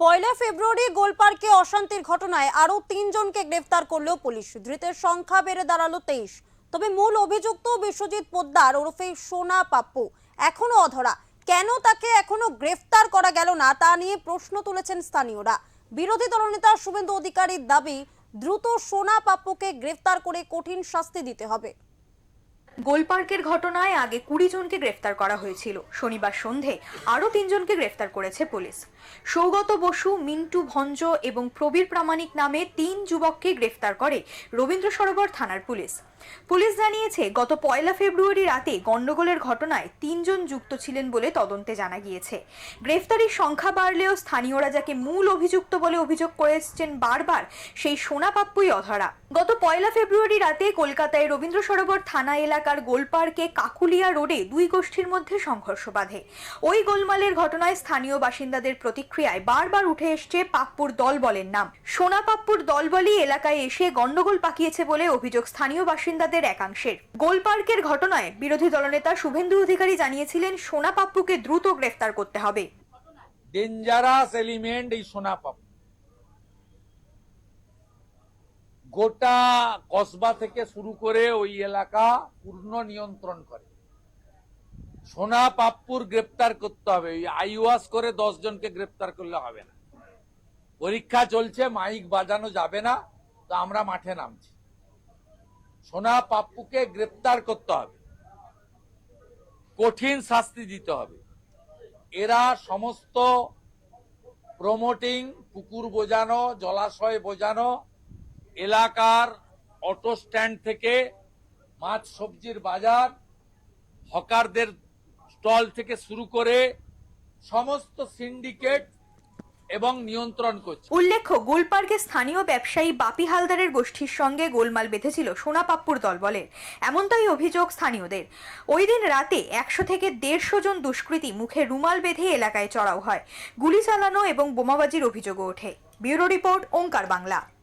পয়লা ফেব্রুয়ারি গোলপার্কে অশান্তির ঘটনায় আরও তিনজনকে গ্রেফতার করল পুলিশ। ধৃতের সংখ্যা বেড়ে দাঁড়াল তেইশ। তবে মূল অভিযুক্ত বিশ্বজিৎ পোদ্দার ওরফে সোনা পাপ্পু এখনও অধরা। কেন তাকে এখনও গ্রেফতার করা গেল না তা নিয়ে প্রশ্ন তুলেছেন স্থানীয়রা। বিরোধী দলনেতা শুভেন্দু অধিকারীর দাবি, দ্রুত সোনা পাপ্পুকে গ্রেফতার করে কঠিন শাস্তি দিতে হবে। গোলপার্কের ঘটনায় আগে কুড়ি জনকে গ্রেফতার করা হয়েছিল। শনিবার সন্ধে আরও তিনজনকে গ্রেফতার করেছে পুলিশ। সৌগত বসু, মিন্টু ভঞ্জ এবং প্রবীর প্রামাণিক নামে তিন যুবককে গ্রেফতার করে রবীন্দ্র সরোবর থানার পুলিশ। পুলিশ জানিয়েছে, গত পয়লা ফেব্রুয়ারি রাতে গন্ডগোলের ঘটনায় তিনজন যুক্ত ছিলেন বলে তদন্তে জানা গিয়েছে। গ্রেফতারির সংখ্যা বাড়লেও স্থানীয়রা যাকে মূল অভিযুক্ত বলে অভিযোগ করে এসছেন বারবার, সেই সোনা পাপ্পুই অধরা। গত পয়লা ফেব্রুয়ারি রাতে কলকাতায় রবীন্দ্র সরোবর থানা এলাকার গোলপার্কে কাকুলিয়া রোডে দুই গোষ্ঠীর মধ্যে সংঘর্ষ বাধে। ওই গোলমালের ঘটনায় স্থানীয় বাসিন্দাদের প্রতিক্রিয়ায় বারবার উঠে এসছে পাপ্পুর দলবলের নাম। সোনা পাপ্পুর দলবলই এলাকায় এসে গন্ডগোল পাকিয়েছে বলে অভিযোগ স্থানীয় বাসিন্দাদের একাংশের। গোলপার্কের ঘটনায় বিরোধী দলনেতা শুভেন্দু অধিকারী জানিয়েছিলেন সোনা পাপ্পুকে দ্রুত গ্রেফতার করতে হবে। ডেঞ্জারাস এলিমেন্ট এই সোনা পাপ্পু গোটা কসবা থেকে শুরু করে ওই এলাকা পূর্ণ নিয়ন্ত্রণ করে। সোনা পাপ্পুর গ্রেপ্তার করতে হবে। আইওয়াস করে দশ জনকে গ্রেপ্তার করলে হবে না। পরীক্ষা চলছে, মাইক বাজানো যাবে না, তো আমরা মাঠে নামছি। সোনা পাপ্পুকে গ্রেপ্তার করতে হবে। কঠিন শাস্তি দিতে হবে। এরা সমস্ত প্রমোটিং, পুকুর বোঝানো, জলাশয় বোঝানো, এলাকার অটো স্ট্যান্ড থেকে মাছ সবজির বাজার, হকারদের স্টল থেকে শুরু করে সমস্ত সিন্ডিকেট এবং নিয়ন্ত্রণ করছে। উল্লেখ্য, গোলপার্কে স্থানীয় ব্যবসায়ী বাপি হালদারের গোষ্ঠীর সঙ্গে গোলমাল বেঁধেছিল সোনা পাপ্পুর দলবলের। এমনটাই অভিযোগ স্থানীয়দের। ওই দিন রাতে একশো থেকে দেড়শো জন দুষ্কৃতী মুখে রুমাল বেঁধে এলাকায় চড়াও হয়। গুলি চালানো এবং বোমাবাজির অভিযোগও ওঠে। Bureau report, Omkar Bangla.